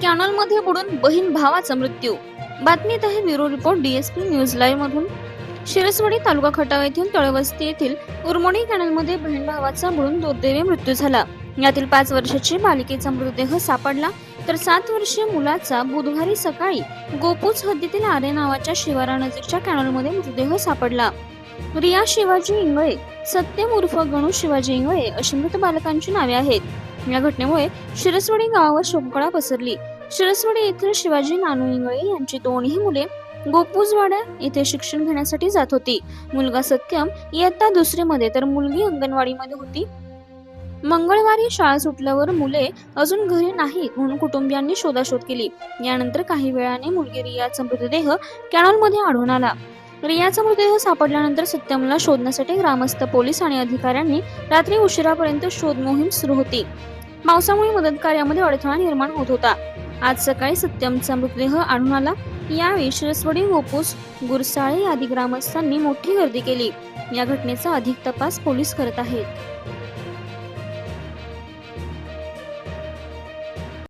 कॅनॉलमध्ये बुडून बहीण भावाचा मृत्यू. बातमीत आहे bureau report DSP news live मधून शिरसवाडी तालुका खटाव येथील तळवस्ती येथील उर्मणी कॅनलमध्ये बहीण भावाचा बुडून दुर्दैवी मृत्यू झाला. यातील पाच वर्षाची बालिकेचा मृतदेह सापडला तर सात वर्षीय मुलाचा बुधवारी सकाळी गोपूज हद्दीतील आरे नावाच्या शिवारानजीकच्या कॅनलमध्ये मृतदेह सापडला. रिया शिवाजी इंगळे सत्यम उर्फ गणू शिवाजी इंगळे अशी मृत बालकांची नावे आहेत. या घटनेमुळे शिरसवाडी गावावर शोककळा पसरली. शिरसवाडी येथील शिवाजी नानू इंगळे यांची दोन्ही मुले गोपूजवाडा येथे शिक्षण घेण्यासाठी जात होती. मुलगा सत्यम इयत्ता दुसरीमध्ये तर मुलगी अंगणवाडीमध्ये होती. मंगळवारी शाळा सुटल्यावर मुले अजून घरी नाहीत म्हणून कुटुंबियांनी शोधाशोध केली. यानंतर काही वेळाने मुलगी रियाचा मृतदेह कॅनॉलमध्ये आढळून आला. रियाचा मृतदेह सापडल्यानंतर सत्यमला शोधण्यासाठी ग्रामस्थ पोलीस आणि अधिकाऱ्यांनी रात्री उशिरापर्यंत शोध मोहीम सुरू होती. पावसामुळे मदत कार्यामध्ये अडथळा निर्माण होत होता. आज सकाळी सत्यमचा मृतदेह आढळून आला. यावेळी शिरसवडी गोपूस गुरसाळे आदी ग्रामस्थांनी मोठी गर्दी केली. या घटनेचा अधिक तपास पोलीस करत आहेत.